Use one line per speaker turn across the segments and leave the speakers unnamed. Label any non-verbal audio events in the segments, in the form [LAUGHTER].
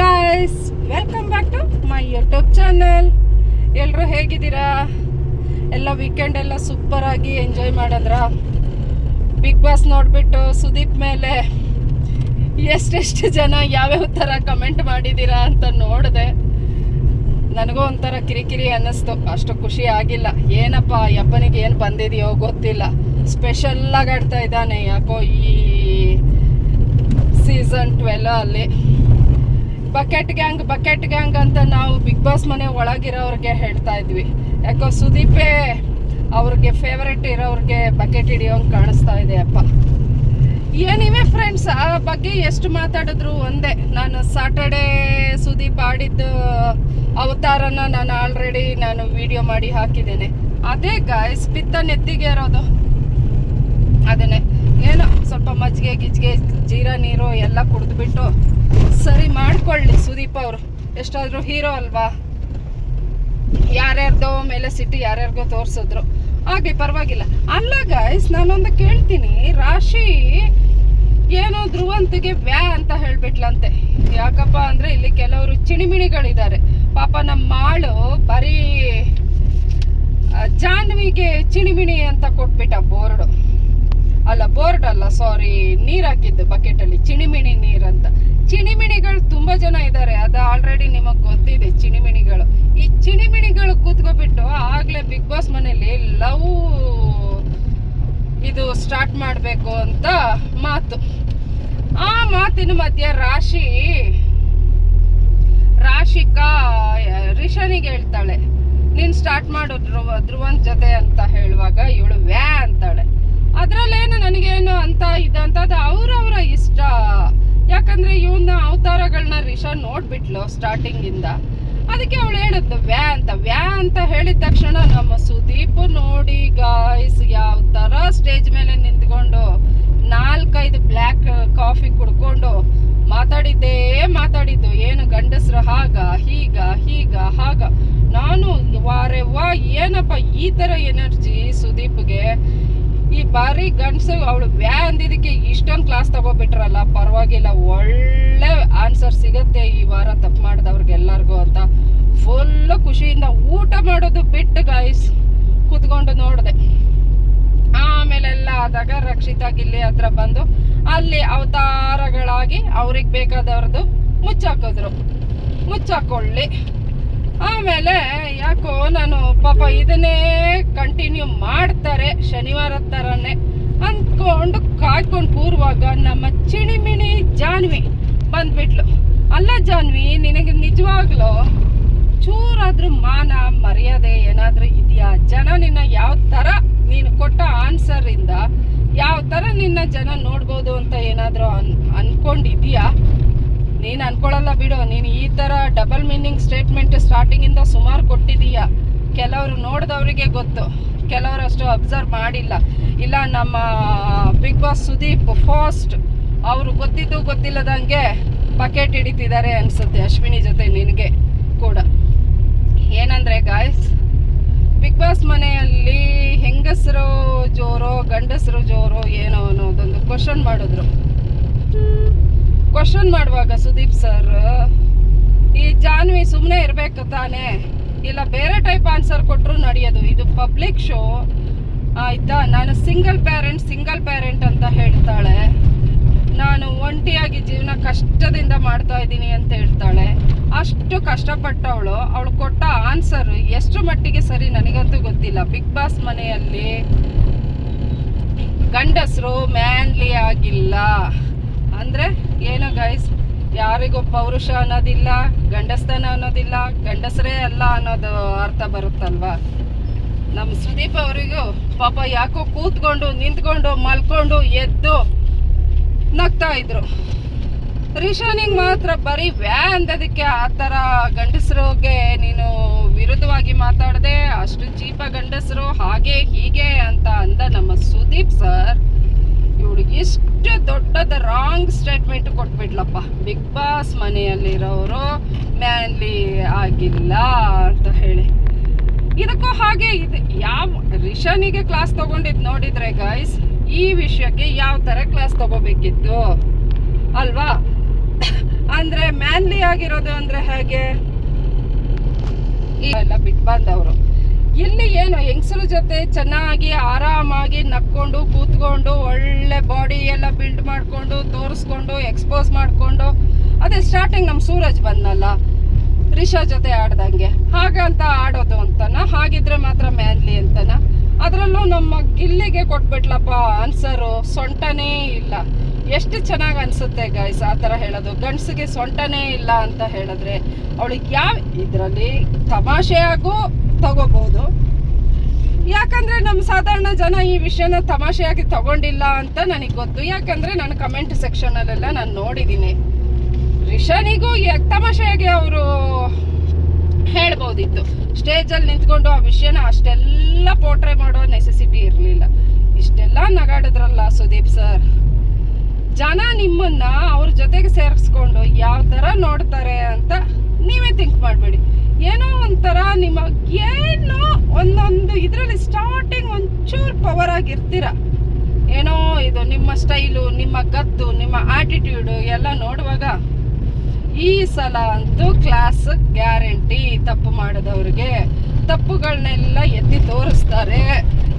Guys welcome back to my YouTube channel ಎಲ್ಲರೂ ಹೇಗಿದ್ದೀರಾ? ಎಲ್ಲ ವೀಕೆಂಡ್ ಎಲ್ಲ ಸೂಪರ್ ಆಗಿ ಎಂಜಾಯ್ ಮಾಡಿದ್ರ? ಬಿಗ್ ಬಾಸ್ ನೋಡಿಬಿಟ್ಟು ಸುದೀಪ್ ಮೇಲೆ ಎಷ್ಟೆಷ್ಟು ಜನ ಯಾವ್ಯಾವ ಥರ ಕಮೆಂಟ್ ಮಾಡಿದ್ದೀರಾ ಅಂತ ನೋಡಿದೆ. ನನಗೂ ಒಂಥರ ಕಿರಿಕಿರಿ ಅನ್ನಿಸ್ತು. ಅಷ್ಟು ಖುಷಿ ಆಗಿಲ್ಲ. ಏನಪ್ಪ ಯಪ್ಪನಿಗೆ ಏನು ಬಂದಿದೆಯೋ ಗೊತ್ತಿಲ್ಲ. ಸ್ಪೆಷಲ್ಲಾಗಿ ಆಡ್ತಾ ಇದ್ದಾನೆ ಯಾಕೋ ಈ ಸೀಸನ್ ಟ್ವೆಲ್ ಅಲ್ಲಿ. ಬಕೆಟ್ ಗ್ಯಾಂಗ್ ಬಕೆಟ್ ಗ್ಯಾಂಗ್ ಅಂತ ನಾವು ಬಿಗ್ ಬಾಸ್ ಮನೆ ಒಳಗಿರೋರಿಗೆ ಹೇಳ್ತಾ ಇದ್ವಿ. ಯಾಕೋ ಸುದೀಪೇ ಅವ್ರಿಗೆ ಫೇವ್ರೆಟ್ ಇರೋರಿಗೆ ಬಕೆಟ್ ಹಿಡಿಯೋಂಗೆ ಕಾಣಿಸ್ತಾ ಇದೆ ಅಪ್ಪ. ಏನಿವೆ ಫ್ರೆಂಡ್ಸ್ ಆ ಬಗ್ಗೆ ಎಷ್ಟು ಮಾತಾಡಿದ್ರು ಒಂದೇ. ನಾನು ಸಾಟರ್ಡೇ ಸುದೀಪ್ ಆಡಿದ್ದು ಅವತಾರನ ನಾನು ಆಲ್ರೆಡಿ ನಾನು ವಿಡಿಯೋ ಮಾಡಿ ಹಾಕಿದ್ದೇನೆ. ಅದೇ ಗಾಯ್ಸ್ ಪಿತ್ತ ನೆತ್ತಿಗೆ ಇರೋದು. ಅದನ್ನೇ. ಏನೋ ಸ್ವಲ್ಪ ಮಜ್ಜಿಗೆ, ಗಿಜ್ಗೆ, ಜೀರಾ, ನೀರು ಎಲ್ಲ ಕುಡಿದ್ಬಿಟ್ಟು ಸರಿ ಮಾಡ್ಕೊಳ್ಳಿ ಸುದೀಪ್ ಅವರು. ಎಷ್ಟಾದರೂ ಹೀರೋ ಅಲ್ವಾ? ಯಾರ್ಯಾರ್ದೋ ಮೇಲೆ ಸಿಟಿ ಯಾರ್ಯಾರಿಗೋ ತೋರಿಸಿದ್ರು. ಆಗಲಿ ಪರವಾಗಿಲ್ಲ. ಅಲ್ಲ ಗೈಸ್ ನಾನೊಂದು ಕೇಳ್ತೀನಿ. ರಾಶಿ ಏನೋ ಧ್ರುವಂತಿಗೆ ವ್ಯಾ ಅಂತ ಹೇಳ್ಬಿಟ್ಲಂತೆ. ಯಾಕಪ್ಪ ಅಂದ್ರೆ ಇಲ್ಲಿ ಕೆಲವರು ಚಿಣಿಮಿಣಿಗಳಿದ್ದಾರೆ. ಪಾಪ ನಮ್ಮ ಮಾಳು ಬರೀ ಜಾನ್ವಿಗೆ ಚಿಣಿಮಿಣಿ ಅಂತ ಕೊಟ್ಬಿಟ್ಟ ಬೋರ್ಡು. ಅಲ್ಲ ಬೋರ್ಡ್ ಅಲ್ಲ ಸಾರಿ ನೀರು ಹಾಕಿದ್ದು ಬಕೆಟ್ ಅಲ್ಲಿ. ಚಿಣಿಮಿಣಿ ನೀರ್ ಅಂತ. ಚಿಣಿಮಿಣಿಗಳು ತುಂಬಾ ಜನ ಇದ್ದಾರೆ. ಅದು ಆಲ್ರೆಡಿ ನಿಮಗ್ ಗೊತ್ತಿದೆ ಚಿಣಿಮಿಣಿಗಳು. ಈ ಚಿಣಿಮಿಣಿಗಳು ಕೂತ್ಕೊಬಿಟ್ಟು ಆಗ್ಲೇ ಬಿಗ್ ಬಾಸ್ ಮನೇಲಿ ಲವ್ ಇದು ಸ್ಟಾರ್ಟ್ ಮಾಡಬೇಕು ಅಂತ ಮಾತು. ಆ ಮಾತಿನ ಮಧ್ಯ ರಾಶಿ, ರಾಶಿಕಾ, ರಿಷನಿಗೆ ಹೇಳ್ತಾಳೆ, ನೀನ್ ಸ್ಟಾರ್ಟ್ ಮಾಡು ಧ್ರುವ ಧ್ರುವನ್ ಜೊತೆ ಅಂತ ಹೇಳುವಾಗ ಇವಳು ವ್ಯಾ ಅಂತಾಳೆ. ಅದ್ರಲ್ಲೇನು ನನಗೇನು ಅಂತ ಇದಂತ ಅವ್ರವ್ರ ಇಷ್ಟ. ಯಾಕಂದ್ರೆ ಇವನ್ನ ಅವತಾರಗಳನ್ನ ರಿಷಾ ನೋಡ್ಬಿಟ್ಲು ಸ್ಟಾರ್ಟಿಂಗ್ ಇಂದ. ಅದಕ್ಕೆ ಅವಳು ಹೇಳಿದ್ಲು ವ್ಯಾ ಅಂತ. ವ್ಯಾ ಅಂತ ಹೇಳಿದ ತಕ್ಷಣ ನಮ್ಮ ಸುದೀಪ್ ನೋಡಿ ಗಾಯ್ಸ್ ಯಾವ ತರ ಸ್ಟೇಜ್ ಮೇಲೆ ನಿಂತ್ಕೊಂಡು ನಾಲ್ಕೈದು ಬ್ಲ್ಯಾಕ್ ಕಾಫಿ ಕುಡ್ಕೊಂಡು ಮಾತಾಡಿದ್ದೇ ಮಾತಾಡಿದ್ದು. ಏನು ಗಂಡಸ್ರು ಹಾಗ, ಹೀಗ ಹೀಗ, ಹಾಗ. ನಾನು ವಾರೆ ವಾ ಏನಪ್ಪ ಈ ಥರ ಎನರ್ಜಿ ಸುದೀಪ್ಗೆ? ಈ ಬಾರಿ ಗಂಡಸು ಅವಳು ವ್ಯಾ ಅಂದಿದ್ದಕ್ಕೆ ಇಷ್ಟೊಂದು ಕ್ಲಾಸ್ ತಗೋಬಿಟ್ರಲ್ಲ, ಪರವಾಗಿಲ್ಲ, ಒಳ್ಳೆ ಆನ್ಸರ್ ಸಿಗತ್ತೆ ಈ ವಾರ ತಪ್ಪು ಮಾಡಿದವ್ರಿಗೆ ಎಲ್ಲರಿಗೂ ಅಂತ. ಫುಲ್ಲು ಖುಷಿಯಿಂದ ಊಟ ಮಾಡೋದು ಬಿಟ್ಟು ಗಾಯ್ಸ್ ಕೂತ್ಕೊಂಡು ನೋಡಿದೆ. ಆಮೇಲೆಲ್ಲ ಆದಾಗ ರಕ್ಷಿತಾ ಗಿಲ್ಲಿ ಹತ್ರ ಬಂದು ಅಲ್ಲಿ ಅವತಾರಗಳಾಗಿ ಅವ್ರಿಗೆ ಬೇಕಾದವ್ರದ್ದು ಮುಚ್ಚಾಕಿದ್ರು. ಮುಚ್ಚಾಕೊಳ್ಳಿ. ಆಮೇಲೆ ಯಾಕೋ ನಾನು ಪಾಪ ಇದನ್ನೇ ಕಂಟಿನ್ಯೂ ಮಾಡ್ತಾರೆ ಶನಿವಾರ ಥರನೇ ಅಂದ್ಕೊಂಡು ಕಾಯ್ಕೊಂಡು ಕೂರುವಾಗ ನಮ್ಮ ಚಿಣಿಮಿಣಿ ಜಾನ್ವಿ ಬಂದ್ಬಿಟ್ಲು. ಅಲ್ಲ ಜಾನ್ವಿ, ನಿನಗೆ ನಿಜವಾಗ್ಲೂ ಚೂರಾದ್ರೂ ಮಾನ, ಮರ್ಯಾದೆ ಏನಾದ್ರೂ ಇದೆಯಾ? ಜನ ನಿನ್ನ ಯಾವ ಥರ ನೀನು ಕೊಟ್ಟ ಆನ್ಸರ್ ಇಂದ ಯಾವ ಥರ ನಿನ್ನ ಜನ ನೋಡ್ಬೋದು ಅಂತ ಏನಾದರೂ ಅನ್, ಅನ್ಕೊಂಡಿದ್ಯಾ? ನೀನು ಅನ್ಕೊಳ್ಳಲ್ಲ ಬಿಡು, ನೀನು ಈ ಥರ ಡಬಲ್ ಮೀನಿಂಗ್ ಸ್ಟೇಟ್ಮೆಂಟ್ ಸ್ಟಾರ್ಟಿಂಗಿಂದ ಸುಮಾರು ಕೊಟ್ಟಿದೀಯ. ಕೆಲವರು ನೋಡಿದವರಿಗೆ ಗೊತ್ತು, ಕೆಲವರು ಅಷ್ಟು ಅಬ್ಸರ್ವ್ ಮಾಡಿಲ್ಲ. ಇಲ್ಲ, ನಮ್ಮ ಬಿಗ್ ಬಾಸ್ ಸುದೀಪ್ ಫಾಸ್ಟ್ ಅವರು ಗೊತ್ತಿದ್ದು ಗೊತ್ತಿಲ್ಲದಂಗೆ ಬಕೆಟ್ ಹಿಡಿತಿದ್ದಾರೆ ಅನ್ಸುತ್ತೆ ಅಶ್ವಿನಿ ಜೊತೆ ನಿನಗೆ ಕೂಡ. ಏನಂದ್ರೆ ಗಾಯ್ಸ್ ಬಿಗ್ ಬಾಸ್ ಮನೆಯಲ್ಲಿ ಹೆಂಗಸರು ಜೋರೋ, ಗಂಡಸರು ಜೋರೋ ಏನೋ ಅನ್ನೋದೊಂದು ಕ್ವಶನ್ ಮಾಡಿದ್ರು. ಕ್ವಶನ್ ಮಾಡುವಾಗ ಸುದೀಪ್ ಸರ್ ಈ ಜಾನ್ವಿ ಸುಮ್ಮನೆ ಇರಬೇಕು ತಾನೇ? ಇಲ್ಲ ಬೇರೆ ಟೈಪ್ ಆನ್ಸರ್ ಕೊಟ್ಟರು ನಡೆಯೋದು. ಇದು ಪಬ್ಲಿಕ್ ಶೋ ಆಯ್ತಾ? ನಾನು ಸಿಂಗಲ್ ಪ್ಯಾರೆಂಟ್ ಸಿಂಗಲ್ ಪ್ಯಾರೆಂಟ್ ಅಂತ ಹೇಳ್ತಾಳೆ. ನಾನು ಒಂಟಿಯಾಗಿ ಜೀವನ ಕಷ್ಟದಿಂದ ಮಾಡ್ತಾ ಇದ್ದೀನಿ ಅಂತ ಹೇಳ್ತಾಳೆ. ಅಷ್ಟು ಕಷ್ಟಪಟ್ಟವಳು. ಅವಳು ಕೊಟ್ಟ ಆನ್ಸರ್ ಎಷ್ಟು ಮಟ್ಟಿಗೆ ಸರಿ ನನಗಂತೂ ಗೊತ್ತಿಲ್ಲ. ಬಿಗ್ ಬಾಸ್ ಮನೆಯಲ್ಲಿ ಗಂಡಸರು ಮ್ಯಾನ್ಲಿ ಆಗಿಲ್ಲ. ಅಂದ್ರೆ ಏನು ಗೈಸ್ ಯಾರಿಗೂ ಪೌರುಷ ಅನ್ನೋದಿಲ್ಲ, ಗಂಡಸ್ತನ ಅನ್ನೋದಿಲ್ಲ, ಗಂಡಸರೇ ಅಲ್ಲ ಅನ್ನೋದು ಅರ್ಥ ಬರುತ್ತಲ್ವಾ? ನಮ್ಮ ಸುದೀಪ್ ಅವರಿಗೂ ಪಾಪ ಯಾಕೋ ಕೂತ್ಕೊಂಡು, ನಿಂತ್ಕೊಂಡು, ಮಲ್ಕೊಂಡು, ಎದ್ದು ನಗ್ತಾ ಇದ್ರು. ರಿಷಾನಿಗೆ ಮಾತ್ರ ಬರೀ ವ್ಯಾ ಅಂದದಕ್ಕೆ ಆ ಥರ ಗಂಡಸರಿಗೆ ನೀನು ವಿರುದ್ಧವಾಗಿ ಮಾತಾಡದೆ, ಅಷ್ಟು ಚೀಪ ಗಂಡಸರು, ಹಾಗೆ ಹೀಗೆ ಅಂತ ಅಂದ ನಮ್ಮ ಸುದೀಪ್ ಸರ್ ಇವಳಿಗೆ ಇಷ್ಟು ದೊಡ್ಡದ ರಾಂಗ್ ಸ್ಟೇಟ್ಮೆಂಟ್ ಕೊಟ್ಬಿಡ್ಲಪ್ಪ. ಬಿಗ್ ಬಾಸ್ ಮನೆಯಲ್ಲಿರೋರು ಮ್ಯಾನ್ಲಿ ಆಗಿಲ್ಲ ಅಂತ ಹೇಳಿ. ಇದಕ್ಕೂ ಹಾಗೆ ಇದು. ಯಾವ ರಿಷನಿಗೆ ಕ್ಲಾಸ್ ತಗೊಂಡಿದ್ ನೋಡಿದ್ರೆ ಗೈಸ್ ಈ ವಿಷಯಕ್ಕೆ ಯಾವ ತರ ಕ್ಲಾಸ್ ತಗೋಬೇಕಿತ್ತು? ಅಲ್ವಾ? ಅಂದ್ರೆ ಮ್ಯಾನ್ಲಿ ಆಗಿರೋದು ಅಂದ್ರೆ ಹೇಗೆ? ಎಲ್ಲ ಬಿಟ್ಟು ಬಂದವರು ಇಲ್ಲಿ ಏನು ಹೆಂಗಸರ ಜೊತೆ ಚೆನ್ನಾಗಿ ಆರಾಮಾಗಿ ನಕ್ಕೊಂಡು ಕೂತ್ಕೊಂಡು ಒಳ್ಳೆ ಬಾಡಿ ಎಲ್ಲ ಬಿಲ್ಡ್ ಮಾಡಿಕೊಂಡು, ತೋರಿಸ್ಕೊಂಡು ಎಕ್ಸ್ಪೋಸ್ ಮಾಡಿಕೊಂಡು, ಅದೇ ಸ್ಟಾರ್ಟಿಂಗ್ ನಮ್ಮ ಸೂರಜ್ ಬಂದಲ್ಲ ರಿಷಾ ಜೊತೆ ಆಡ್ದಂಗೆ. ಹಾಗಂತ ಆಡೋದು ಅಂತನ, ಹಾಗಿದ್ರೆ ಮಾತ್ರ ಮ್ಯಾನ್ಲಿ ಅಂತನ. ಅದರಲ್ಲೂ ನಮ್ಮ ಗಿಲ್ಲಿಗೆ ಕೊಟ್ಬಿಟ್ಲಪ್ಪ ಆನ್ಸರು ಸೊಂಟನೇ ಇಲ್ಲ. ಎಷ್ಟು ಚೆನ್ನಾಗಿ ಅನ್ಸುತ್ತೆ ಗೈಸ್ ಆ ಥರ ಹೇಳೋದು. ಗಂಡಸಿಗೆ ಸೊಂಟನೇ ಇಲ್ಲ ಅಂತ ಹೇಳಿದ್ರೆ, ಅವಳಿಗೆ ಯಾವ ಇದರಲ್ಲಿ ತಮಾಷೆಯಾಗೂ ತಗೋಬಹುದು. ಯಾಕಂದ್ರೆ ನಮ್ಮ ಸಾಧಾರಣ ಜನ ಈ ವಿಷಯನ ತಮಾಷೆಯಾಗಿ ತಗೊಂಡಿಲ್ಲ ಅಂತ ನನಗೆ ಗೊತ್ತು. ಯಾಕಂದ್ರೆ ನಾನು ಕಮೆಂಟ್ ಸೆಕ್ಷನಲ್ಲೆಲ್ಲ ನಾನು ನೋಡಿದ್ದೀನಿ ರಿಷನಿಗೂ ತಮಾಷೆಯಾಗಿ ಅವರು ಹೇಳ್ಬೋದಿತ್ತು. ಸ್ಟೇಜಲ್ಲಿ ನಿಂತ್ಕೊಂಡು ಆ ವಿಷಯನ ಅಷ್ಟೆಲ್ಲ ಪೋಟ್ರೆ ಮಾಡೋ ನೆಸೆಸಿಟಿ ಇರಲಿಲ್ಲ. ಇಷ್ಟೆಲ್ಲ ನಗಾಡಿದ್ರಲ್ಲ ಸುದೀಪ್ ಸರ್ ಜನ ನಿಮ್ಮನ್ನ ಅವ್ರ ಜೊತೆಗೆ ಸೇರಿಸ್ಕೊಂಡು ಯಾವ ಥರ ನೋಡ್ತಾರೆ ಅಂತ ನೀವೇ ಥಿಂಕ್ ಮಾಡಬೇಡಿ. ಏನೋ ಏನೋ ಒಂದೊಂದು ಇದರಲ್ಲಿ ಸ್ಟಾರ್ಟಿಂಗ್ ಒಂಚೂರು ಪವರ್ ಆಗಿರ್ತೀರ. ಏನೋ ಇದು ನಿಮ್ಮ ಸ್ಟೈಲು ನಿಮ್ಮ ಗತ್ತು ನಿಮ್ಮ ಆಟಿಟ್ಯೂಡು ಎಲ್ಲ ನೋಡುವಾಗ ಈ ಸಲ ಅಂತೂ ಕ್ಲಾಸ್ ಗ್ಯಾರಂಟಿ ತಪ್ಪು ಮಾಡಿದವ್ರಿಗೆ ತಪ್ಪುಗಳನ್ನೆಲ್ಲ ಎತ್ತಿ ತೋರಿಸ್ತಾರೆ.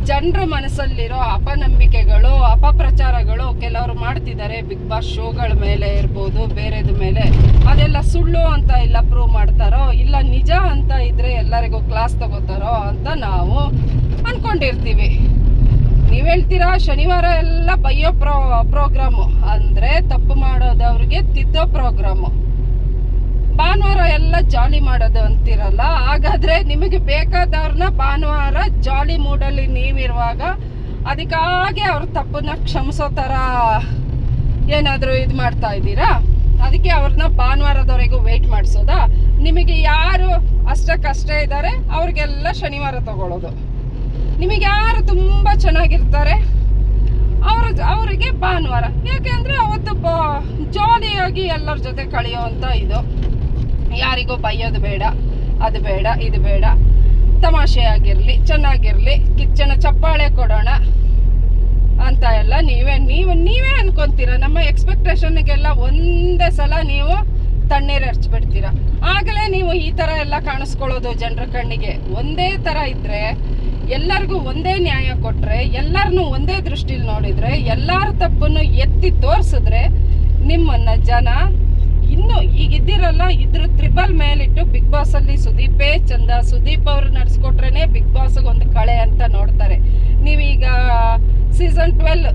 ಜನರ ಮನಸ್ಸಲ್ಲಿರೋ ಅಪನಂಬಿಕೆಗಳು, ಅಪಪ್ರಚಾರಗಳು ಕೆಲವರು ಮಾಡ್ತಿದ್ದಾರೆ. ಬಿಗ್ ಬಾಸ್ ಶೋಗಳ ಮೇಲೆ ಇರ್ಬೋದು, ಬೇರೆದ ಮೇಲೆ. ಅದೆಲ್ಲ ಸುಳ್ಳು ಅಂತ ಇಲ್ಲ ಪ್ರೂವ್ ಮಾಡ್ತಾರೋ ಇಲ್ಲ ನಿಜ ಅಂತ ಇದ್ರೆ ಎಲ್ಲರಿಗೂ ಕ್ಲಾಸ್ ತಗೋತಾರೋ ಅಂತ ನಾವು ಅನ್ಕೊಂಡಿರ್ತೀವಿ. ನೀವ್ ಹೇಳ್ತೀರಾ, ಶನಿವಾರ ಎಲ್ಲ ಬಯ್ಯೋ ಪ್ರೋ, ಪ್ರೋಗ್ರಾಮು. ಅಂದ್ರೆ ತಪ್ಪು ಮಾಡೋದವ್ರಿಗೆ ತಿದ್ದೋ ಪ್ರೋಗ್ರಾಮು. ಭಾನುವಾರ ಎಲ್ಲ ಜಾಲಿ ಮಾಡೋದು ಅಂತಿರಲ್ಲ, ಹಾಗಾದ್ರೆ ನಿಮಗೆ ಬೇಕಾದವ್ರನ್ನ ಭಾನುವಾರ ಜಾಲಿ ಮೂಡಲ್ಲಿ ನೀವಿರುವಾಗ ಅದಕ್ಕಾಗಿ ಅವ್ರ ತಪ್ಪನ್ನ ಕ್ಷಮಿಸೋ ಥರ ಏನಾದರೂ ಇದು ಮಾಡ್ತಾ ಇದ್ದೀರಾ? ಅದಕ್ಕೆ ಅವ್ರನ್ನ ಭಾನುವಾರದವರೆಗೂ ವೆಯ್ಟ್ ಮಾಡಿಸೋದಾ? ನಿಮಗೆ ಯಾರು ಅಷ್ಟಕ್ಕಷ್ಟೇ ಇದ್ದಾರೆ. ಅವ್ರಿಗೆಲ್ಲ ಶನಿವಾರ ತಗೊಳ್ಳೋದು. ನಿಮಗೆ ಯಾರು ತುಂಬ ಚೆನ್ನಾಗಿರ್ತಾರೆ, ಅವ್ರ, ಅವರಿಗೆ ಭಾನುವಾರ. ಯಾಕೆಂದ್ರೆ ಅವತ್ತು ಬ ಜಾಲಿಯಾಗಿ ಎಲ್ಲರ ಜೊತೆ ಕಳೆಯುವಂಥ ಇದು. ಯಾರಿಗೂ ಬೈಯೋದು ಬೇಡ, ಅದು ಬೇಡ, ಇದು ಬೇಡ. ತಮಾಷೆ ಆಗಿರಲಿ, ಚೆನ್ನಾಗಿರಲಿ, ಕಿಚ್ಚನ ಚಪ್ಪಾಳೆ ಕೊಡೋಣ ಅಂತ ಎಲ್ಲ ನೀವೇ, ನೀವು, ನೀವೇ ಅನ್ಕೊಂತೀರ. ನಮ್ಮ ಎಕ್ಸ್ಪೆಕ್ಟೇಷನ್ಗೆಲ್ಲ ಒಂದೇ ಸಲ ನೀವು ತಣ್ಣೀರು ಹರ್ಚ್ಬಿಡ್ತೀರ? ಆಗಲೇ ನೀವು ಈ ಥರ ಎಲ್ಲ ಕಾಣಿಸ್ಕೊಳ್ಳೋದು ಜನರ ಕಣ್ಣಿಗೆ. ಒಂದೇ ಥರ ಇದ್ರೆ ಎಲ್ಲರಿಗೂ ಒಂದೇ ನ್ಯಾಯ ಕೊಟ್ರೆ ಎಲ್ಲರನ್ನೂ ಒಂದೇ ದೃಷ್ಟಿಲಿ ನೋಡಿದ್ರೆ, ಎಲ್ಲರ ತಪ್ಪನ್ನು ಎತ್ತಿ ತೋರಿಸಿದ್ರೆ ನಿಮ್ಮನ್ನ ಜನ ಇನ್ನು ಈಗಿದ್ದಿರಲ್ಲ ಇದ್ರ ತ್ರಿಬಲ್ ಮೇಲಿಟ್ಟು ಬಿಗ್ ಬಾಸ್ ಅಲ್ಲಿ ಸುದೀಪೇ ಚಂದ, ಸುದೀಪ್ ಅವರು ನಡೆಸ್ಕೊಟ್ರೇ ಬಿಗ್ ಬಾಸ್ ಒಂದು ಕಳೆ ಅಂತ ನೋಡ್ತಾರೆ. ನೀವೀಗ ಸೀಸನ್ ಟ್ವೆಲ್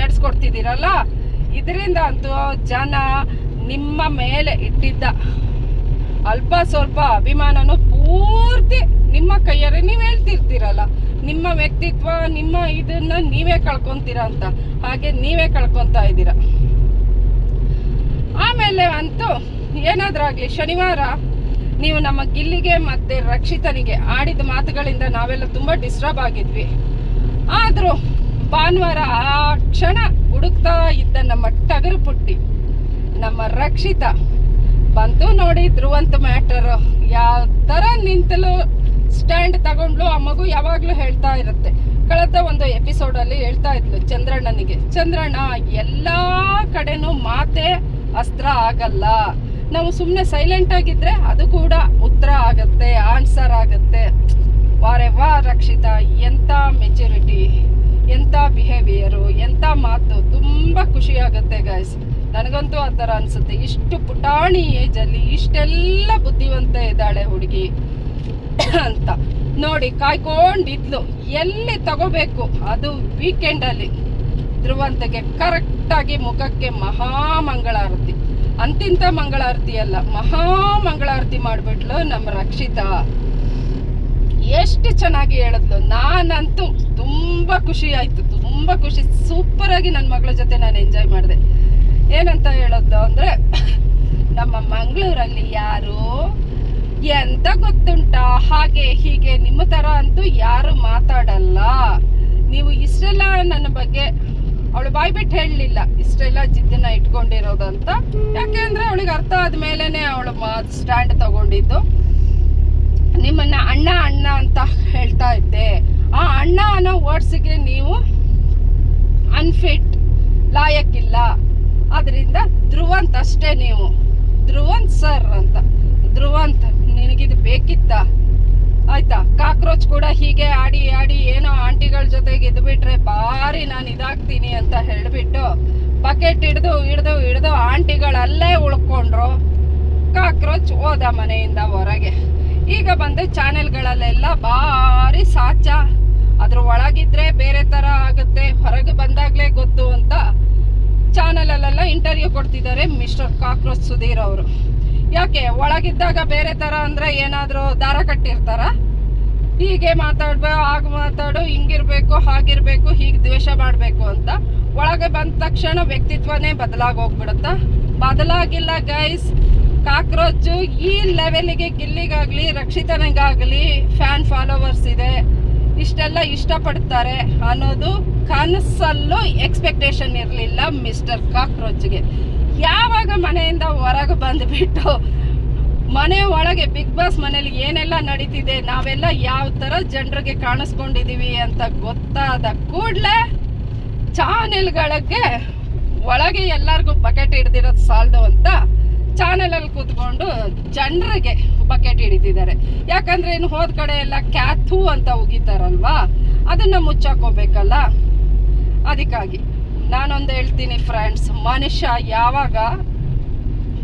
ನಡೆಸ್ಕೊಡ್ತಿದ್ದೀರಲ್ಲ, ಇದರಿಂದ ಅಂತೂ ಜನ ನಿಮ್ಮ ಮೇಲೆ ಇಟ್ಟಿದ್ದ ಅಲ್ಪ ಸ್ವಲ್ಪ ಅಭಿಮಾನನು ಪೂರ್ತಿ ನಿಮ್ಮ ಕೈಯಲ್ಲಿ ನೀವು ಹೇಳ್ತಿರ್ತೀರಲ್ಲ. ನಿಮ್ಮ ವ್ಯಕ್ತಿತ್ವ, ನಿಮ್ಮ ಇದನ್ನ ನೀವೇ ಕಳ್ಕೊಂತೀರ ಅಂತ. ಹಾಗೆ ನೀವೇ ಕಳ್ಕೊತಾ ಇದ್ದೀರ. ಆಮೇಲೆ ಅಂತೂ ಏನಾದ್ರಾಗ್ಲಿ ಶನಿವಾರ ನೀವು ನಮ್ಮ ಗಿಲ್ಲಿಗೆ ಮತ್ತೆ ರಕ್ಷಿತನಿಗೆ ಆಡಿದ ಮಾತುಗಳಿಂದ ನಾವೆಲ್ಲ ತುಂಬಾ ಡಿಸ್ಟರ್ಬ್ ಆಗಿದ್ವಿ. ಆದ್ರೂ ಭಾನುವಾರ ಆ ಕ್ಷಣ ಹುಡುಕ್ತಾ ಇದ್ದ ನಮ್ಮ ಟಗರು ಪುಟ್ಟಿ ನಮ್ಮ ರಕ್ಷಿತ ಬಂತು ನೋಡಿ ಧ್ರುವಂತ ಮ್ಯಾಟರ್ ಯಾವ ಥರ ನಿಂತಲು ಸ್ಟ್ಯಾಂಡ್ ತಗೊಂಡ್ಲು ಆ ಮಗು ಯಾವಾಗಲೂ ಹೇಳ್ತಾ ಇರುತ್ತೆ. ಕಳೆದ ಒಂದು ಎಪಿಸೋಡಲ್ಲಿ ಹೇಳ್ತಾ ಇದ್ಲು ಚಂದ್ರಣ್ಣನಿಗೆ, ಚಂದ್ರಣ್ಣ, ಎಲ್ಲ ಕಡೆನೂ ಮಾತೆ ಅಸ್ತ್ರ ಆಗಲ್ಲ. ನಾವು ಸುಮ್ಮನೆ ಸೈಲೆಂಟ್ ಆಗಿದ್ರೆ ಅದು ಕೂಡ ಉತ್ತರ ಆಗತ್ತೆ ಆನ್ಸರ್ ಆಗತ್ತೆ. ವಾರೆ ವಾ ರಕ್ಷಿತಾ ಎಂಥ ಮೆಚುರಿಟಿ ಎಂಥ ಬಿಹೇವಿಯರು ಎಂಥ ಮಾತು, ತುಂಬ ಖುಷಿಯಾಗುತ್ತೆ ಗೈಸ್ ನನಗಂತೂ ಆ ಥರ ಅನಿಸುತ್ತೆ. ಇಷ್ಟು ಪುಟಾಣಿ ಏಜಲ್ಲಿ ಇಷ್ಟೆಲ್ಲ ಬುದ್ಧಿವಂತ ಇದ್ದಾಳೆ ಹುಡುಗಿ ಅಂತ. ನೋಡಿ, ಕಾಯ್ಕೊಂಡಿದ್ಲು. ಎಲ್ಲಿ ತಗೋಬೇಕು? ಅದು ವೀಕೆಂಡಲ್ಲಿ ಧ್ರುವಂತಗೆ ಕರೆಕ್ಟಾಗಿ ಮುಖಕ್ಕೆ ಮಹಾ ಮಂಗಳಾರತಿ ಅಂತಿಂತ ಮಂಗಳಾರತಿ ಅಲ್ಲ ಮಹಾ ಮಂಗಳಾರತಿ ಮಾಡಿಬಿಟ್ಲು ನಮ್ಮ ರಕ್ಷಿತಾ. ಎಷ್ಟು ಚೆನ್ನಾಗಿ ಹೇಳಿದ್ಲು. ನಾನಂತೂ ತುಂಬ ಖುಷಿ ಆಯಿತು. ತುಂಬ ಖುಷಿ. ಸೂಪರಾಗಿ ನನ್ನ ಮಗಳ ಜೊತೆ ನಾನು ಎಂಜಾಯ್ ಮಾಡಿದೆ. ಏನಂತ ಹೇಳೋದು ಅಂದ್ರೆ, ನಮ್ಮ ಮಂಗಳೂರಲ್ಲಿ ಯಾರು ಎಂತ ಗೊತ್ತುಂಟಾ? ಹಾಗೆ ಹೀಗೆ ನಿಮ್ಮ ಥರ ಅಂತೂ ಯಾರು ಮಾತಾಡಲ್ಲ. ನೀವು ಇಷ್ಟೆಲ್ಲ ನನ್ನ ಬಗ್ಗೆ ಅವಳು ಬಾಯ್ ಬಿಟ್ಟು ಹೇಳಲಿಲ್ಲ. ಇಷ್ಟೆಲ್ಲ ಜಿದ್ದನ್ನ ಇಟ್ಕೊಂಡಿರೋದು ಅಂತ. ಯಾಕೆ ಅಂದ್ರೆ ಅವಳಿಗೆ ಅರ್ಥ ಆದ್ಮೇಲೆನೆ ಅವಳು ಸ್ಟ್ಯಾಂಡ್ ತಗೊಂಡಿದ್ದು. ನಿಮ್ಮನ್ನ ಅಣ್ಣ ಅಣ್ಣ ಅಂತ ಹೇಳ್ತಾ ಇದ್ದೆ. ಆ ಅಣ್ಣ ಅನ್ನೋ ವರ್ಡ್ಸ್ಗೆ ನೀವು ಅನ್ಫಿಟ್ ಲಾಯಕ್ಕಿಲ್ಲ. ಅದರಿಂದ ಧ್ರುವಂತ್ ಅಷ್ಟೇ ನೀವು. ಧ್ರುವಂತ್ ಸರ್ ಅಂತ. ಧ್ರುವಂತ್, ನಿನಗಿದು ಬೇಕಿತ್ತಾ? ಆಯ್ತಾ? ಕಾಕ್ರೋಚ್ ಕೂಡ ಹೀಗೆ ಆಡಿ ಆಡಿ ಏನೋ ಆಂಟಿಗಳ ಜೊತೆಗೆ ಇದ್ಬಿಟ್ರೆ ಭಾರಿ ನಾನು ಇದಾಗ್ತೀನಿ ಅಂತ ಹೇಳಿಬಿಟ್ಟು ಬಕೆಟ್ ಹಿಡ್ದು ಹಿಡ್ದು ಹಿಡ್ದು ಆಂಟಿಗಳಲ್ಲೇ ಉಳ್ಕೊಂಡ್ರು. ಕಾಕ್ರೋಚ್ ಹೋದ ಮನೆಯಿಂದ ಹೊರಗೆ. ಈಗ ಬಂದು ಚಾನೆಲ್ಗಳಲ್ಲೆಲ್ಲ ಭಾರಿ ಸಾಚ. ಅದ್ರ ಒಳಗಿದ್ರೆ ಬೇರೆ ತರ ಆಗುತ್ತೆ. ಹೊರಗೆ ಅಂತ ಚಾನಲಲ್ಲೆಲ್ಲ ಇಂಟರ್ವ್ಯೂ ಕೊಡ್ತಿದ್ದಾರೆ ಮಿಸ್ಟರ್ ಕಾಕ್ರೋಚ್ ಸುಧೀರ್ ಅವರು. ಯಾಕೆ? ಒಳಗಿದ್ದಾಗ ಬೇರೆ ತರ ಅಂದ್ರೆ ಏನಾದರೂ ದಾರ ಕಟ್ಟಿರ್ತಾರ? ಹೀಗೆ ಮಾತಾಡ್ಬೋ ಆಗ ಮಾತಾಡು, ಹಿಂಗಿರ್ಬೇಕು, ಹಾಗಿರ್ಬೇಕು, ಹೀಗೆ ದ್ವೇಷ ಮಾಡಬೇಕು ಅಂತ. ಒಳಗೆ ಬಂದ ತಕ್ಷಣ ವ್ಯಕ್ತಿತ್ವನೇ ಬದಲಾಗಿ ಹೋಗ್ಬಿಡುತ್ತಾ? ಬದಲಾಗಿಲ್ಲ ಗೈಸ್ ಕಾಕ್ರೋಚು ಈ ಲೆವೆಲಿಗೆ ಗಿಲ್ಲಿಗಾಗ್ಲಿ, ರಕ್ಷಿತನಿಗಾಗ್ಲಿ ಫ್ಯಾನ್ ಫಾಲೋವರ್ಸ್ ಇದೆ. ಇಷ್ಟೆಲ್ಲ ಇಷ್ಟಪಡ್ತಾರೆ ಅನ್ನೋದು ಕನಸಲ್ಲೂ ಎಕ್ಸ್ಪೆಕ್ಟೇಷನ್ ಇರಲಿಲ್ಲ ಮಿಸ್ಟರ್ ಕಾಕ್ರೋಚ್ಗೆ. ಯಾವಾಗ ಮನೆಯಿಂದ ಹೊರಗೆ ಬಂದುಬಿಟ್ಟು ಮನೆ ಒಳಗೆ ಬಿಗ್ ಬಾಸ್ ಮನೇಲಿ ಏನೆಲ್ಲ ನಡೀತಿದೆ, ನಾವೆಲ್ಲ ಯಾವ ಥರ ಜನರಿಗೆ ಕಾಣಿಸ್ಕೊಂಡಿದ್ದೀವಿ ಅಂತ ಗೊತ್ತಾದ ಕೂಡಲೇ ಚಾನೆಲ್ಗಳಿಗೆ ಒಳಗೆ ಎಲ್ಲರಿಗೂ ಬಕೆಟ್ ಹಿಡ್ದಿರೋದು ಸಾಲದು ಅಂತ ಚಾನೆಲಲ್ಲಿ ಕೂತ್ಕೊಂಡು ಜನರಿಗೆ ಬಕೆಟ್ ಹಿಡಿತಿದ್ದಾರೆ. ಯಾಕಂದ್ರೆ ಇನ್ನು ಹೋದ ಕಡೆ ಎಲ್ಲ ಕ್ಯಾಥು ಅಂತ ಉಗಿತಾರಲ್ವಾ? ಅದನ್ನ ಮುಚ್ಚಾಕೋಬೇಕಲ್ಲ? ಅದಕ್ಕಾಗಿ ನಾನೊಂದು ಹೇಳ್ತೀನಿ ಫ್ರೆಂಡ್ಸ್ ಮನುಷ್ಯ ಯಾವಾಗ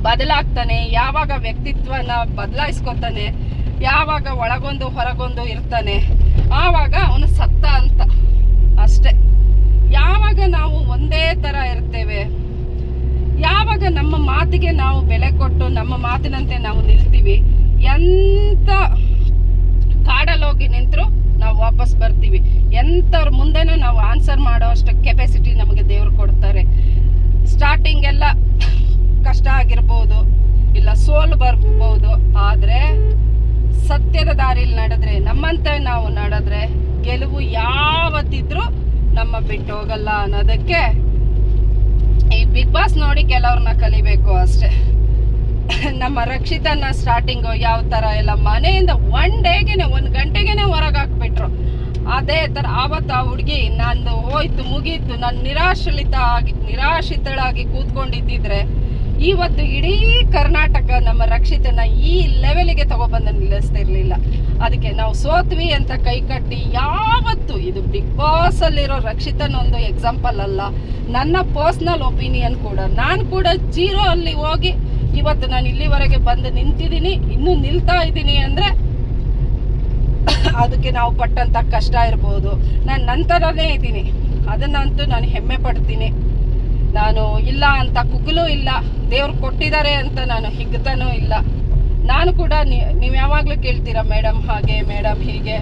ಬದಲಾಗ್ತಾನೆ, ಯಾವಾಗ ವ್ಯಕ್ತಿತ್ವನ ಬದಲಾಯಿಸ್ಕೊತಾನೆ, ಯಾವಾಗ ಒಳಗೊಂದು ಹೊರಗೊಂದು ಇರ್ತಾನೆ, ಆವಾಗ ಅವನು ಸತ್ತ ಅಂತ. ಅಷ್ಟೇ. ಯಾವಾಗ ನಾವು ಒಂದೇ ಥರ ಇರ್ತೇವೆ, ಯಾವಾಗ ನಮ್ಮ ಮಾತಿಗೆ ನಾವು ಬೆಲೆ ಕೊಟ್ಟು ನಮ್ಮ ಮಾತಿನಂತೆ ನಾವು ನಿಲ್ತೀವಿ ಎಂತ ಕಾಡಲ್ಲಿ ಹೋಗಿ ನಿಂತರೂ ನಾವು ವಾಪಸ್ ಬರ್ತೀವಿ. ಎಂಥವ್ರ ಮುಂದೆನೂ ನಾವು ಆನ್ಸರ್ ಮಾಡೋ ಅಷ್ಟು ಕೆಪಾಸಿಟಿ ನಮಗೆ ದೇವರು ಕೊಡ್ತಾರೆ. ಸ್ಟಾರ್ಟಿಂಗ್ ಎಲ್ಲ ಕಷ್ಟ ಆಗಿರ್ಬೋದು, ಇಲ್ಲ ಸೋಲು ಬರ್ಬೋದು, ಆದರೆ ಸತ್ಯದ ದಾರಿಲಿ ನಡೆದ್ರೆ, ನಮ್ಮಂತೆ ನಾವು ನಡೆದ್ರೆ ಗೆಲುವು ಯಾವತ್ತಿದ್ರೂ ನಮ್ಮ ಬಿಟ್ಟು ಹೋಗಲ್ಲ ಅನ್ನೋದಕ್ಕೆ ಈ ಬಿಗ್ ಬಾಸ್ ನೋಡಿ ಕೆಲವ್ರನ್ನ ಕಲಿಬೇಕು ಅಷ್ಟೇ. [LAUGHS] ನಮ್ಮ ರಕ್ಷಿತನ ಸ್ಟಾರ್ಟಿಂಗು ಯಾವ ಥರ ಎಲ್ಲ ಮನೆಯಿಂದ ಒನ್ ಡೇಗೆನೆ ಒಂದು ಗಂಟೆಗೆನೆ ಹೊರಗೆ ಹಾಕ್ಬಿಟ್ರು. ಅದೇ ಥರ ಆವತ್ತು ಆ ಹುಡುಗಿ ನಂದು ಹೋಯ್ತು, ಮುಗೀತು. ನಾನು ನಿರಾಶ್ರಿತ ಆಗಿ, ನಿರಾಶ್ರಿತಳಾಗಿ ಕೂತ್ಕೊಂಡಿದ್ದಿದ್ರೆ ಇವತ್ತು ಇಡೀ ಕರ್ನಾಟಕ ನಮ್ಮ ರಕ್ಷಿತನ ಈ ಲೆವೆಲಿಗೆ ತಗೊಬಂದು ನಿಲ್ಲಿಸ್ತಿರ್ಲಿಲ್ಲ. ಅದಕ್ಕೆ ನಾವು ಸೋತ್ವಿ ಅಂತ ಕೈ ಕಟ್ಟಿ ಯಾವತ್ತು ಇದು ಬಿಗ್ ಬಾಸ್ ಅಲ್ಲಿರೋ ರಕ್ಷಿತನ ಒಂದು ಎಕ್ಸಾಂಪಲ್ ಅಲ್ಲ. ನನ್ನ ಪರ್ಸ್ನಲ್ ಒಪಿನಿಯನ್ ಕೂಡ, ನಾನು ಕೂಡ ಜೀರೋ ಅಲ್ಲಿ ಹೋಗಿ ಇವತ್ತು ನಾನು ಇಲ್ಲಿವರೆಗೆ ಬಂದು ನಿಂತಿದ್ದೀನಿ, ಇನ್ನೂ ನಿಲ್ತಾ ಇದ್ದೀನಿ ಅಂದರೆ ಅದಕ್ಕೆ ನಾವು ಪಟ್ಟಂತ ಕಷ್ಟ ಇರ್ಬೋದು. ನಾನು ನಂತರನೇ ಇದ್ದೀನಿ. ಅದನ್ನಂತೂ ನಾನು ಹೆಮ್ಮೆ ಪಡ್ತೀನಿ. ನಾನು ಇಲ್ಲ ಅಂತ ಕುಗ್ಲು ಇಲ್ಲ. ದೇವ್ರು ಕೊಟ್ಟಿದ್ದಾರೆ ಅಂತ ನಾನು ಹಿಗ್ತಾನೂ ಇಲ್ಲ. ನಾನು ಕೂಡ ನೀವು ಯಾವಾಗಲೂ ಕೇಳ್ತೀರಾ ಮೇಡಮ್ ಹಾಗೆ ಮೇಡಮ್ ಹೀಗೆ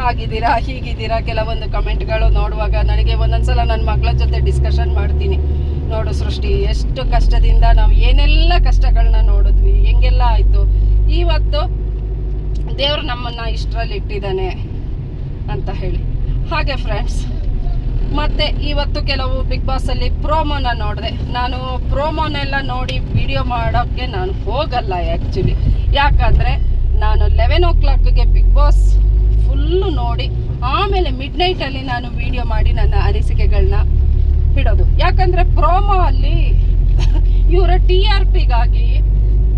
ಹಾಗಿದ್ದೀರಾ, ಹೀಗಿದ್ದೀರಾ? ಕೆಲವೊಂದು ಕಮೆಂಟ್ಗಳು ನೋಡುವಾಗ ನನಗೆ ಒಂದೊಂದ್ಸಲ ನನ್ನ ಮಕ್ಕಳ ಜೊತೆ ಡಿಸ್ಕಷನ್ ಮಾಡ್ತೀನಿ. ನೋಡು ಸೃಷ್ಟಿ, ಎಷ್ಟು ಕಷ್ಟದಿಂದ ನಾವು ಏನೆಲ್ಲ ಕಷ್ಟಗಳನ್ನ ನೋಡಿದ್ವಿ, ಹೆಂಗೆಲ್ಲ ಆಯಿತು. ಇವತ್ತು ದೇವರು ನಮ್ಮನ್ನು ಇಷ್ಟರಲ್ಲಿ ಇಟ್ಟಿದ್ದಾನೆ ಅಂತ ಹೇಳಿ. ಹಾಗೆ ಫ್ರೆಂಡ್ಸ್ ಮತ್ತೆ ಇವತ್ತು ಕೆಲವು ಬಿಗ್ ಬಾಸಲ್ಲಿ ಪ್ರೋಮೋನ ನೋಡಿದೆ. ನಾನು ಪ್ರೋಮೋನೆಲ್ಲ ನೋಡಿ ವಿಡಿಯೋ ಮಾಡೋಕ್ಕೆ ನಾನು ಹೋಗಲ್ಲ ಆ್ಯಕ್ಚುಲಿ ಯಾಕಂದರೆ ನಾನು ಲೆವೆನ್ ಓ ಕ್ಲಾಕ್ಗೆ ಬಿಗ್ ಬಾಸ್ ಫುಲ್ಲು ನೋಡಿ, ಆಮೇಲೆ ಮಿಡ್ ನೈಟಲ್ಲಿ ನಾನು ವಿಡಿಯೋ ಮಾಡಿ ನನ್ನ ಅನಿಸಿಕೆಗಳನ್ನ ಬಿಡೋದು ಯಾಕಂದರೆ ಪ್ರೋಮೋ ಅಲ್ಲಿ ಇವರ ಟಿ ಆರ್ ಪಿಗಾಗಿ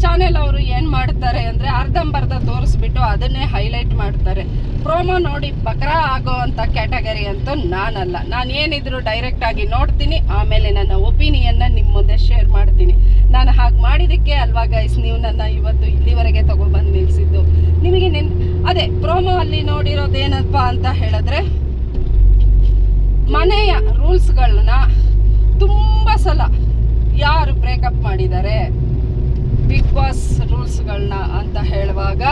ಚಾನೆಲ್ ಅವರು ಏನು ಮಾಡ್ತಾರೆ ಅಂದರೆ ಅರ್ಧಂಬರ್ಧ ತೋರಿಸ್ಬಿಟ್ಟು ಅದನ್ನೇ ಹೈಲೈಟ್ ಮಾಡ್ತಾರೆ. ಪ್ರೋಮೋ ನೋಡಿ ಬಕ್ರ ಆಗೋ ಅಂತ ಕ್ಯಾಟಗರಿ ಅಂತೂ ನಾನಲ್ಲ. ನಾನು ಏನಿದ್ರು ಡೈರೆಕ್ಟ್ ಆಗಿ ನೋಡ್ತೀನಿ, ಆಮೇಲೆ ನನ್ನ ಒಪಿನಿಯನ್ನ ನಿಮ್ಮ ಮುಂದೆ ಶೇರ್ ಮಾಡ್ತೀನಿ. ನಾನು ಹಾಗೆ ಮಾಡಿದ್ದಕ್ಕೆ ಅಲ್ವಾ ಗೈಸ್ ನೀವು ನನ್ನ ಇವತ್ತು ಇಲ್ಲಿವರೆಗೆ ತಗೊಬಂದು ನಿಲ್ಲಿಸಿದ್ದು ನಿಮಗೆ ನಿನ್, ಅದೇ ಪ್ರೋಮೋ ಅಲ್ಲಿ ನೋಡಿರೋದೇನಪ್ಪ ಅಂತ ಹೇಳಿದ್ರೆ, ಮನೆಯ ರೂಲ್ಸ್ಗಳನ್ನ ತುಂಬ ಸಲ ಯಾರು ಬ್ರೇಕಪ್ ಮಾಡಿದ್ದಾರೆ? ಬಿಗ್ ಬಾಸ್ ರೂಲ್ಸ್ಗಳನ್ನ ಅಂತ ಹೇಳುವಾಗ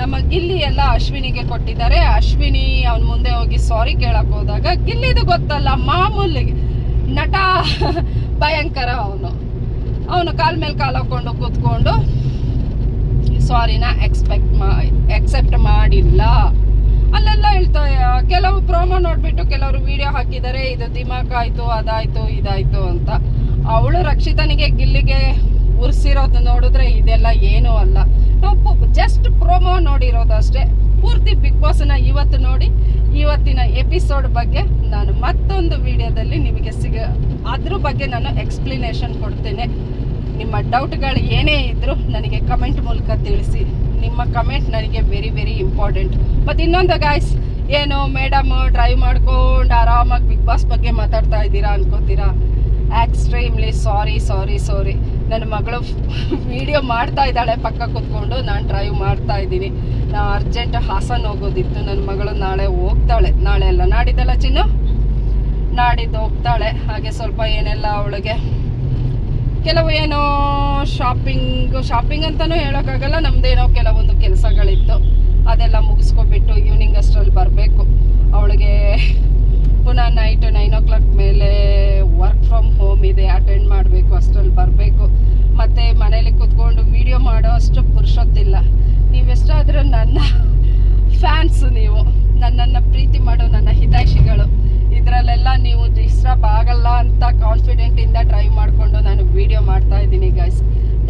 ನಮ್ಮ ಗಿಲ್ಲಿ ಎಲ್ಲ ಅಶ್ವಿನಿಗೆ ಕೊಟ್ಟಿದ್ದಾರೆ. ಅಶ್ವಿನಿ ಅವನ ಮುಂದೆ ಹೋಗಿ ಸಾರಿ ಕೇಳಕ್ ಹೋದಾಗ ಗಿಲ್ಲಿದು ಗೊತ್ತಲ್ಲ ಮಾಮೂಲಿಗೆ ನಟ ಭಯಂಕರ ಅವನು. ಅವನು ಕಾಲ್ ಮೇಲೆ ಕಾಲು ಹಾಕೊಂಡು ಕೂತ್ಕೊಂಡು ಸಾರಿನ ಎಕ್ಸ್ಪೆಕ್ಟ್ ಮಾ ಎಕ್ಸೆಪ್ಟ್ ಮಾಡಿಲ್ಲ. ಅಲ್ಲೆಲ್ಲ ಹೇಳ್ತಾ ಕೆಲವು ಪ್ರೋಮೋ ನೋಡ್ಬಿಟ್ಟು ಕೆಲವರು ವಿಡಿಯೋ ಹಾಕಿದ್ದಾರೆ, ಇದು ದಿಮಾಕ್ ಆಯ್ತು, ಅದಾಯ್ತು, ಇದಾಯ್ತು ಅಂತ. ಅವಳು ರಕ್ಷಿತನಿಗೆ ಗಿಲ್ಲಿಗೆ ಉರ್ಸಿರೋದು ನೋಡಿದ್ರೆ ಇದೆಲ್ಲ ಏನೂ ಅಲ್ಲ. ನಾವು ಜಸ್ಟ್ ಪ್ರೋಮೋ ನೋಡಿರೋದು ಅಷ್ಟೇ. ಪೂರ್ತಿ ಬಿಗ್ ಬಾಸ್ನ ಇವತ್ತು ನೋಡಿ, ಇವತ್ತಿನ ಎಪಿಸೋಡ್ ಬಗ್ಗೆ ನಾನು ಮತ್ತೊಂದು ವಿಡಿಯೋದಲ್ಲಿ ನಿಮಗೆ ಸಿಗ, ಅದ್ರ ಬಗ್ಗೆ ನಾನು ಎಕ್ಸ್ಪ್ಲನೇಷನ್ ಕೊಡ್ತೇನೆ. ನಿಮ್ಮ ಡೌಟ್ಗಳು ಏನೇ ಇದ್ದರೂ ನನಗೆ ಕಮೆಂಟ್ ಮೂಲಕ ತಿಳಿಸಿ. ನಿಮ್ಮ ಕಮೆಂಟ್ ನನಗೆ ವೆರಿ ವೆರಿ ಇಂಪಾರ್ಟೆಂಟ್ ಮತ್ತು ಇನ್ನೊಂದು ಗಾಯ್ಸ್ ಏನು ಮೇಡಮ್ ಡ್ರೈವ್ ಮಾಡ್ಕೊಂಡು ಆರಾಮಾಗಿ ಬಿಗ್ ಬಾಸ್ ಬಗ್ಗೆ ಮಾತಾಡ್ತಾ ಇದ್ದೀರಾ ಅನ್ಕೋತೀರಾ? ಎಕ್ಸ್ಟ್ರೀಮ್ಲಿ ಸಾರಿ ಸಾರಿ ಸಾರಿ ನನ್ನ ಮಗಳು ವಿಡಿಯೋ ಮಾಡ್ತಾ ಇದ್ದಾಳೆ ಪಕ್ಕ ಕೂತ್ಕೊಂಡು, ನಾನು ಡ್ರೈವ್ ಮಾಡ್ತಾ ಇದ್ದೀನಿ. ನಾವು ಅರ್ಜೆಂಟ್ ಹಾಸನ್ ಹೋಗೋದಿತ್ತು ನನ್ನ ಮಗಳು ನಾಳೆ ಹೋಗ್ತಾಳೆ. ನಾಳೆ ಅಲ್ಲ, ನಾಡಿದ್ದಲ್ಲ ಚಿನ್ನು? ನಾಡಿದ್ದು ಹೋಗ್ತಾಳೆ. ಹಾಗೆ ಸ್ವಲ್ಪ ಏನೆಲ್ಲ ಅವಳಿಗೆ ಕೆಲವು ಏನೋ ಶಾಪಿಂಗ್ ಶಾಪಿಂಗ್ ಅಂತಲೂ ಹೇಳೋಕ್ಕಾಗಲ್ಲ ನಮ್ಮದೇನೋ ಕೆಲವೊಂದು ಕೆಲಸಗಳಿತ್ತು. ಅದೆಲ್ಲ ಮುಗಿಸ್ಕೊಬಿಟ್ಟು ಈವ್ನಿಂಗ್ ಅಷ್ಟರಲ್ಲಿ ಬರಬೇಕು. ಅವಳಿಗೆ ಪುನಃ ನೈಟ್ ನೈನ್ ಓ ಕ್ಲಾಕ್ ಮೇಲೆ ವರ್ಕ್ ಫ್ರಮ್ ಹೋಮ್ ಇದೆ ಅಟೆಂಡ್ ಮಾಡಬೇಕು, ಅಷ್ಟರಲ್ಲಿ ಬರಬೇಕು. ಮತ್ತು ಮನೇಲಿ ಕೂತ್ಕೊಂಡು ವಿಡಿಯೋ ಮಾಡೋ ಅಷ್ಟು ಪುರುಷೊತ್ತಿಲ್ಲ ನೀವೆಷ್ಟಾದರೂ ನನ್ನ ಫ್ಯಾನ್ಸ್ ನೀವು, ನನ್ನನ್ನು ಪ್ರೀತಿ ಮಾಡೋ ನನ್ನ ಹಿತೈಷಿಗಳು ಇದರಲ್ಲೆಲ್ಲ ನೀವು ಡಿಸ್ಟರ್ಬ್ ಆಗಲ್ಲ ಅಂತ ಕಾನ್ಫಿಡೆಂಟಿಂದ ಡ್ರೈವ್ ಮಾಡಿಕೊಂಡು ನಾನು ವೀಡಿಯೋ ಮಾಡ್ತಾ ಇದ್ದೀನಿ ಗೈಸ್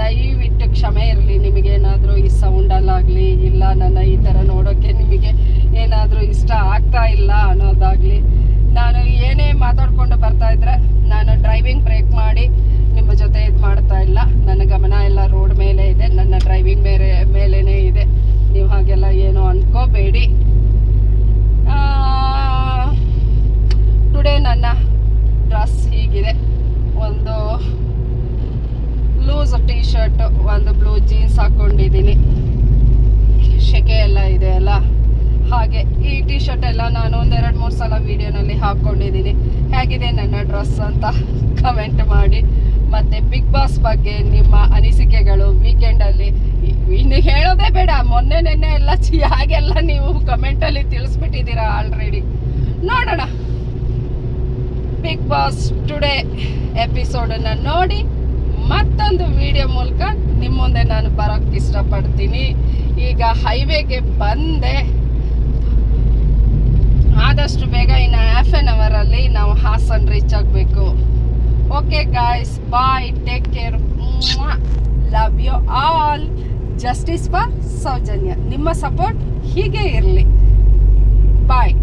ದಯವಿಟ್ಟು ಕ್ಷಮೆ ಇರಲಿ. ನಿಮಗೇನಾದರೂ ಈ ಸೌಂಡಲ್ಲಾಗಲಿ ಇಲ್ಲ ನನ್ನ ಈ ಥರ ನೋಡೋಕ್ಕೆ ನಿಮಗೆ ಏನಾದರೂ ಇಷ್ಟ ಆಗ್ತಾ ಇಲ್ಲ ಅನ್ನೋದಾಗಲಿ, ನಾನು ಏನೇ ಮಾತಾಡಿಕೊಂಡು ಬರ್ತಾ ಇದ್ರೆ ನಾನು ಡ್ರೈವಿಂಗ್ ಬ್ರೇಕ್ ಮಾಡಿ ನಿಮ್ಮ ಜೊತೆ ಇದು ಮಾಡ್ತಾ ಇಲ್ಲ. ನನ್ನ ಗಮನ ಎಲ್ಲ ರೋಡ್ ಮೇಲೆ ಇದೆ. ನನ್ನ ಡ್ರೈವಿಂಗ್ ಮೇಲೆ ಮೇಲೇ ಇದೆ ನೀವು ಹಾಗೆಲ್ಲ ಏನು ಅನ್ಕೋಬೇಡಿ ಟುಡೇ ನನ್ನ ಡ್ರೆಸ್ ಹೀಗಿದೆ ಒಂದು ಲೂಸ್ ಟೀ ಶರ್ಟ್ ಒಂದು ಬ್ಲೂ ಜೀನ್ಸ್ ಹಾಕ್ಕೊಂಡಿದ್ದೀನಿ ಶೆಕೆ ಎಲ್ಲ ಇದೆ ಅಲ್ಲ? ಹಾಗೆ ಈ ಟಿ ಶರ್ಟ್ ಎಲ್ಲ ನಾನು ಒಂದೆರಡು ಮೂರು ಸಲ ವಿಡಿಯೋನಲ್ಲಿ ಹಾಕ್ಕೊಂಡಿದ್ದೀನಿ. ಹೇಗಿದೆ ನನ್ನ ಡ್ರೆಸ್ ಅಂತ ಕಮೆಂಟ್ ಮಾಡಿ. ಮತ್ತು ಬಿಗ್ ಬಾಸ್ ಬಗ್ಗೆ ನಿಮ್ಮ ಅನಿಸಿಕೆಗಳು ವೀಕೆಂಡಲ್ಲಿ ಇನ್ನು ಹೇಳೋದೇ ಬೇಡ. ಮೊನ್ನೆ, ನೆನ್ನೆ ಎಲ್ಲ ಚಿ, ಹಾಗೆಲ್ಲ ನೀವು ಕಮೆಂಟಲ್ಲಿ ತಿಳಿಸ್ಬಿಟ್ಟಿದ್ದೀರಾ ಆಲ್ರೆಡಿ ನೋಡೋಣ. ಬಿಗ್ ಬಾಸ್ ಟುಡೇ ಎಪಿಸೋಡನ್ನು ನೋಡಿ. ಮತ್ತೊಂದು ವಿಡಿಯೋ ಮೂಲಕ ನಿಮ್ಮ ಮುಂದೆ ನಾನು ಬರೋಕ್ಕೆ ಇಷ್ಟಪಡ್ತೀನಿ. ಈಗ ಹೈವೇಗೆ ಬಂದೆ. ಆದಷ್ಟು ಬೇಗ ಇನ್ನು ಹಾಫ್ ಆನ್ ಅವರಲ್ಲಿ ನಾವು ಹಾಸನ್ ರೀಚ್ ಆಗಬೇಕು. Okay guys bye take care love you all justice for Soujanya ನಿಮ್ಮ ಸಪೋರ್ಟ್ ಹೀಗೆ ಇರಲಿ. ಬಾಯ್